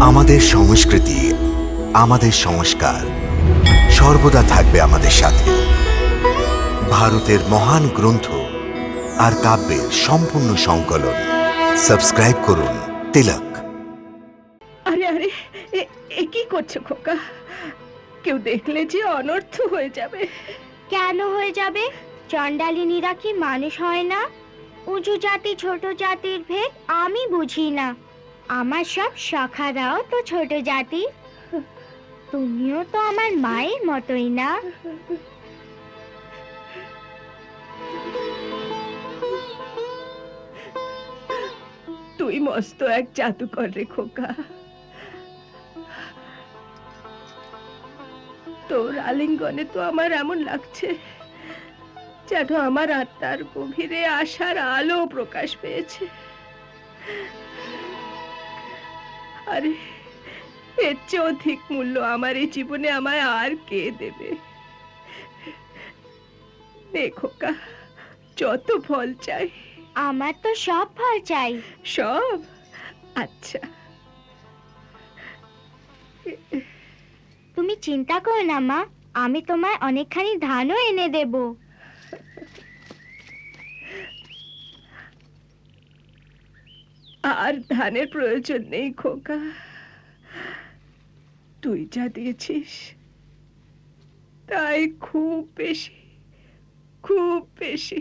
আমাদের সংস্কৃতি আমাদের সংস্কার সর্বদা থাকবে আমাদের সাথে। ভারতের মহান গ্রন্থ আর কাব্যের সম্পূর্ণ সংকলন। সাবস্ক্রাইব করুন তিলক। আরে আরে এ- এ কি করছ খোকা? কেউ দেখলে যে অনর্থ হয়ে যাবে। কেন হয়ে যাবে? চণ্ডালিনীরা কি মানুষ হয় না? উঁচু জাতি ছোট জাতির ভেদ আমি বুঝি না। আমার সব সখারাও তো ছোট জাতি। তুমিও তো আমার মায়ের মতোই না। তুই মস্ত এক জাদুকর রে খোকা। তোর আলিঙ্গনে তো আমার এমন লাগছে যেন আমার আত্মার গভীরে আশার আলো প্রকাশ পেয়েছে। আরে এর চেয়ে অধিক মূল্য আমার এই জীবনে আমায় আর কে দেবে? নে খোকা যত ফল চাই। আমার তো সব ফল চাই। সব? আচ্ছা। তুমি চিন্তা করো না মা আমি তোমায় অনেকখানি ধানও এনে দেব। আর ধানের প্রয়োজন নেই খোকা। তুই যা দিয়েছিস তাই খুব বেশি খুব বেশি।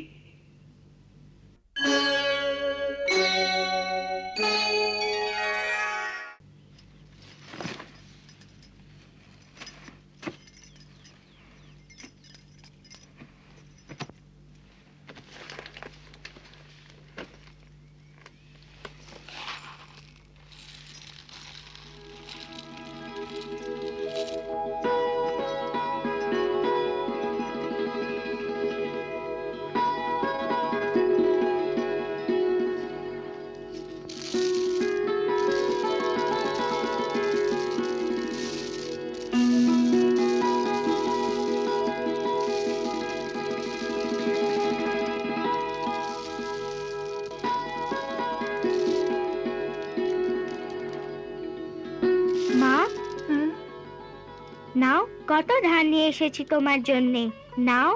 নাও কত ধান নিয়ে এসেছি তোমার জন্যে নাও।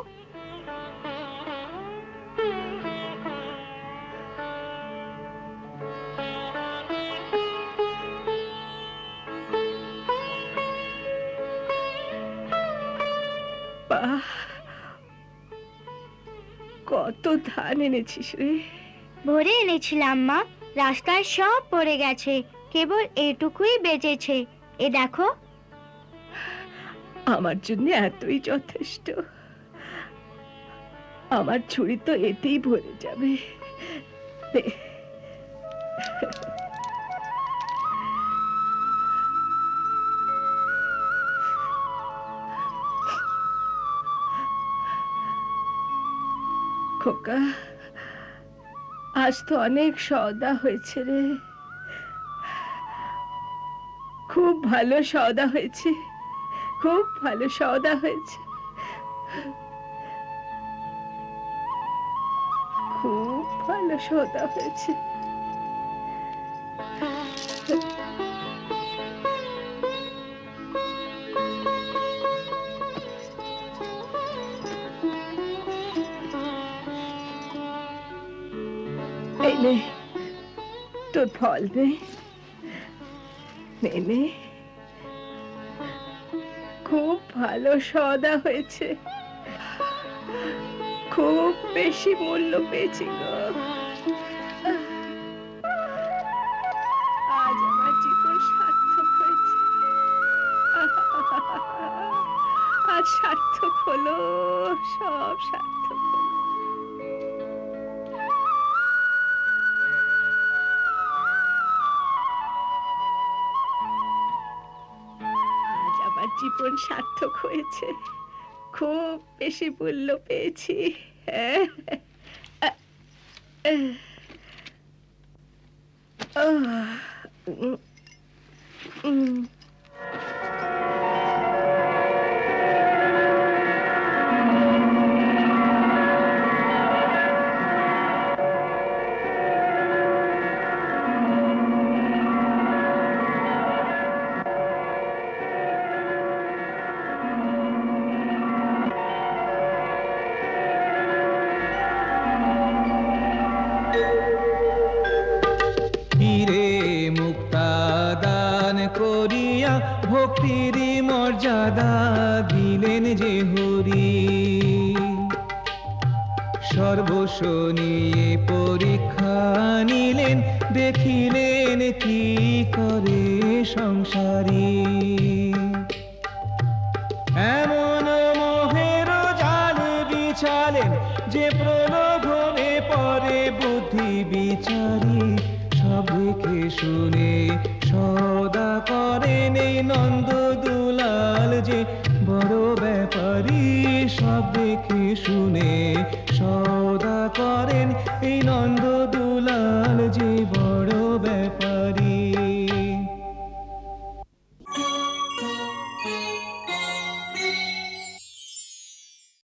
কত ধান এনেছিস রে। ভরে এনেছিলাম মা। রাস্তায় সব পড়ে গেছে কেবল এটুকুই বেঁচেছে। এ দেখো আমার জন্য এতই যথেষ্ট। আমার ছুরি তো এতেই ভরে যাবে। খোকা, আজ তো অনেক সওদা হয়েছে রে। খুব ভালো সওদা হয়েছে। খুব ভালো সওদা হয়েছে। খুব ভালো সওদা হয়েছে। তোর ফল নে নে। খুব ভালো সদা হয়েছে। খুব বেশি মূল্য পেয়েছি গো। আজ আমার জীবন সার্থক হয়েছে। আজ সার্থক হলো, সব সার্থক। জীবন সার্থক হয়েছে খুব বেশি মূল্য পেয়েছি হ্যাঁ। আহ, মর্যাদা দিলেন যে হরি। সর্বস্ব নিয়ে পরীক্ষা নিলেন, দেখিলেন কি করে সংসারী। এমন মোহের জাল বিছালেন, যে প্রলোভনে পরে বুদ্ধি বিচারি। সব শুনে সদা করেন এই নন্দ সব দেখে শুনে সদা করেন এই নন্দ